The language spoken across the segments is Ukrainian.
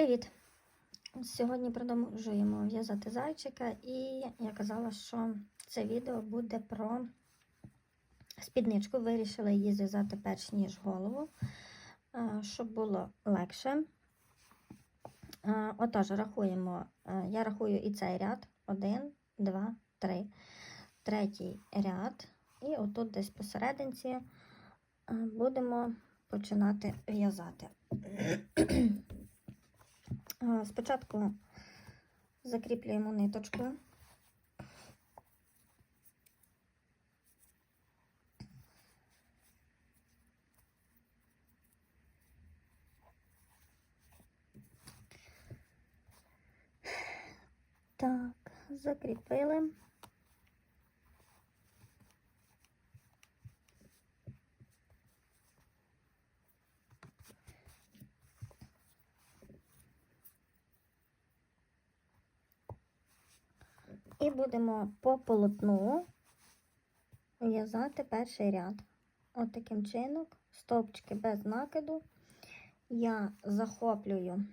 Привіт! Сьогодні продовжуємо в'язати зайчика, і я казала, що це відео буде про спідничку. Вирішила її зв'язати перш ніж голову, е, щоб було легше. Е, Отож, рахуємо, е, я рахую і цей ряд: один, два, три. Третій ряд, і отут десь посерединці будемо починати в'язати. Спочатку закріплюємо ниточку. Так, закріпили. І будемо по полотну в'язати перший ряд. От чином, стовпчики без накиду. Я захоплюю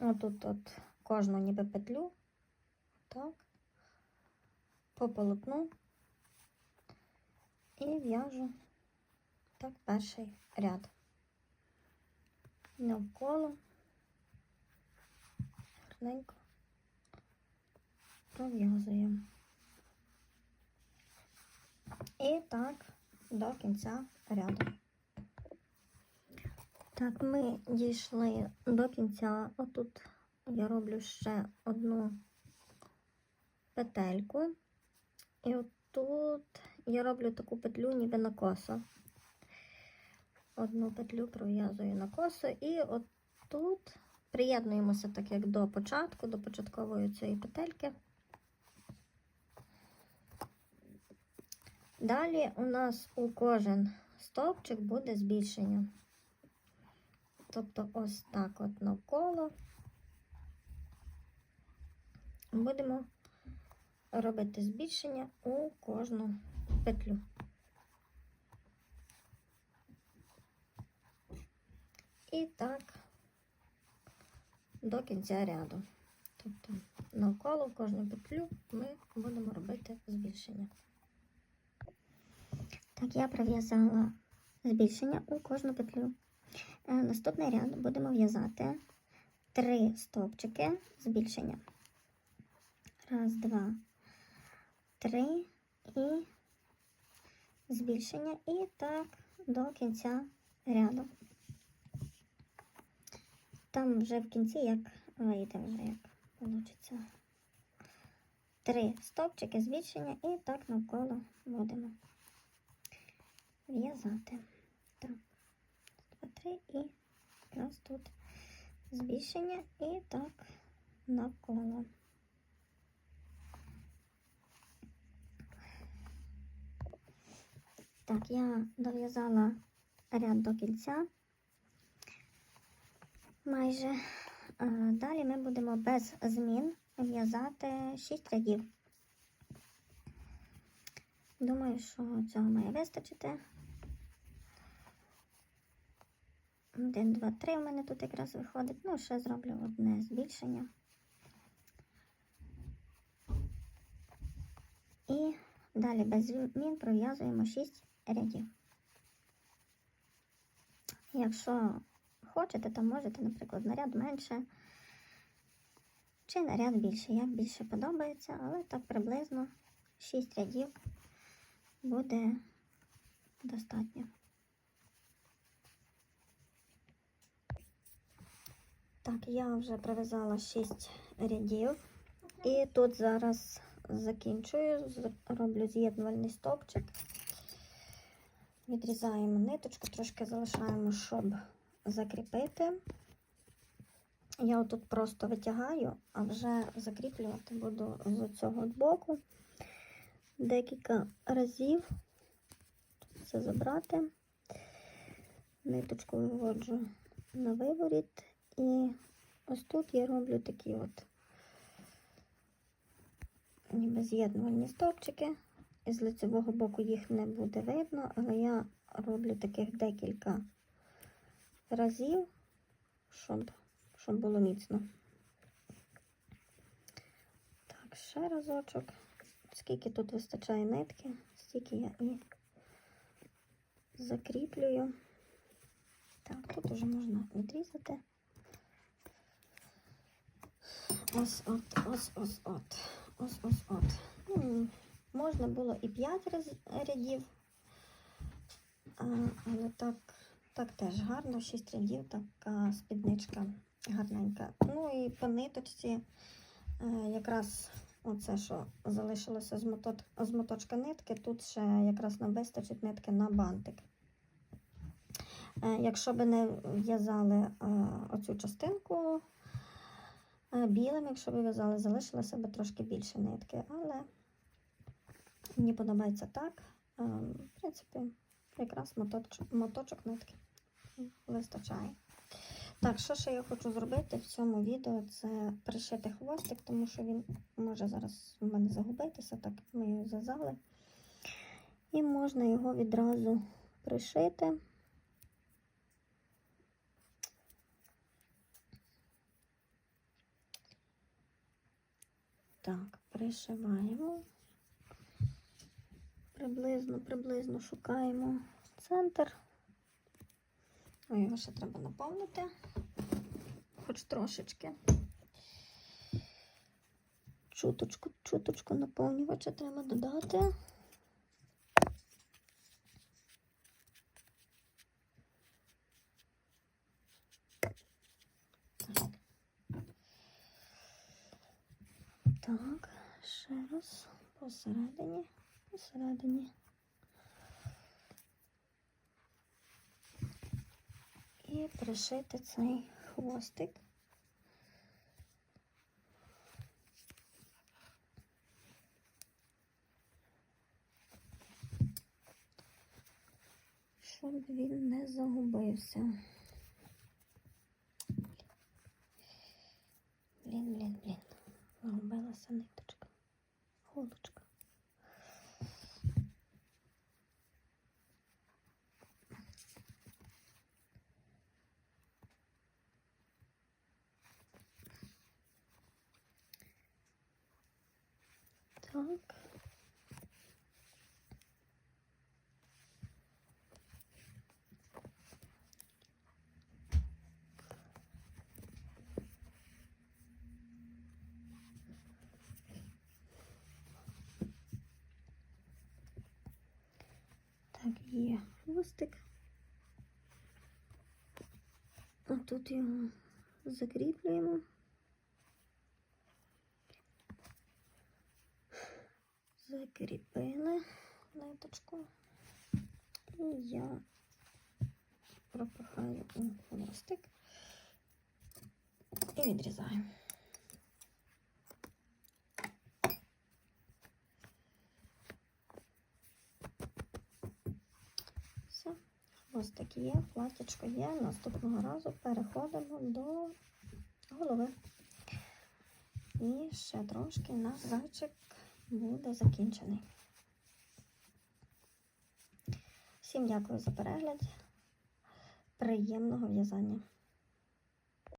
отут от кожну ніби петлю, так, по полотну і в'яжу так перший ряд. Навколо гарненько пров'язуємо. І так до кінця ряду. Так, ми дійшли до кінця. Отут я роблю ще одну петельку. І отут я роблю таку петлю ніби на косо. Одну петлю пров'язую на косо, і отут приєднуємося так як до початку, до початкової цієї петельки. Далі у нас у кожен стовпчик буде збільшення. Тобто ось так от навколо будемо робити збільшення у кожну петлю. І так до кінця ряду. Тобто навколо кожну петлю ми будемо робити збільшення. Так, я пров'язала збільшення у кожну петлю. Е, Наступний ряд будемо в'язати три стовпчики збільшення. Раз, два, три і збільшення. І так до кінця ряду. Там вже в кінці, як вийде, вже як вийде. Три стовпчики збільшення і так навколо будемо в'язати. Так, два, три і якраз тут збільшення і так навколо. Так, я дов'язала ряд до кінця. Майже далі ми будемо без змін в'язати 6 рядів. Думаю, що цього має вистачити. Один, два, три у мене тут якраз виходить. Ну, ще зроблю одне збільшення. І далі без змін пров'язуємо 6 рядів. Якщо хочете, то можете, наприклад, наряд менше чи наряд більше, як більше подобається, але так приблизно 6 рядів буде достатньо. Так, я вже пров'язала 6 рядів, і тут зараз закінчую, роблю з'єднувальний стовпчик. Відрізаємо ниточку, трошки залишаємо, щоб закріпити. Я отут просто витягаю, а вже закріплювати буду з цього боку декілька разів. Це забрати. Ниточку виводжу на виворіт, і ось тут я роблю такі от ніби з'єднувальні стовпчики. З лицевого боку їх не буде видно, але я роблю таких декілька разів, щоб щоб було міцно. Так, ще разочок. Скільки тут вистачає нитки, стільки я і закріплюю. Так, тут уже можна відрізати. Ось от, ось ось от. Ось ось от. Ну, можна було і 5 рядів, але так, так теж гарно, 6 рядів, така спідничка гарненька. Ну і по ниточці е, якраз оце, що залишилося з, мотот, з моточка нитки, тут ще якраз нам вистачить нитки на бантик. Е, Якщо би не в'язали е, оцю частинку білим, якщо б в'язали, залишилося б трошки більше нитки, але мені подобається так. В принципі, якраз моточок, моточок нитки вистачає. Так, що ще я хочу зробити в цьому відео, це пришити хвостик, тому що він може зараз у мене загубитися, так ми його зв'язали. І можна його відразу пришити. Так, пришиваємо. Приблизно, приблизно шукаємо центр. Ой, його ще треба наповнити, хоч трошечки. Чуточку, чуточку наповнювача треба додати. Так. Так, раз посередині, посередині. І пришити цей хвостик. Щоб він не загубився. Блін, блін, блін. Загубилася ниточка. Голочка. Так. Є хвостик. А тут його закріплюємо. Закріпили ниточку. І я пропихаю хвостик і відрізаю. Хвостик є, платячко є. Наступного разу переходимо до голови. І ще трошки наш зайчик буде закінчений. Всім дякую за перегляд. Приємного в'язання!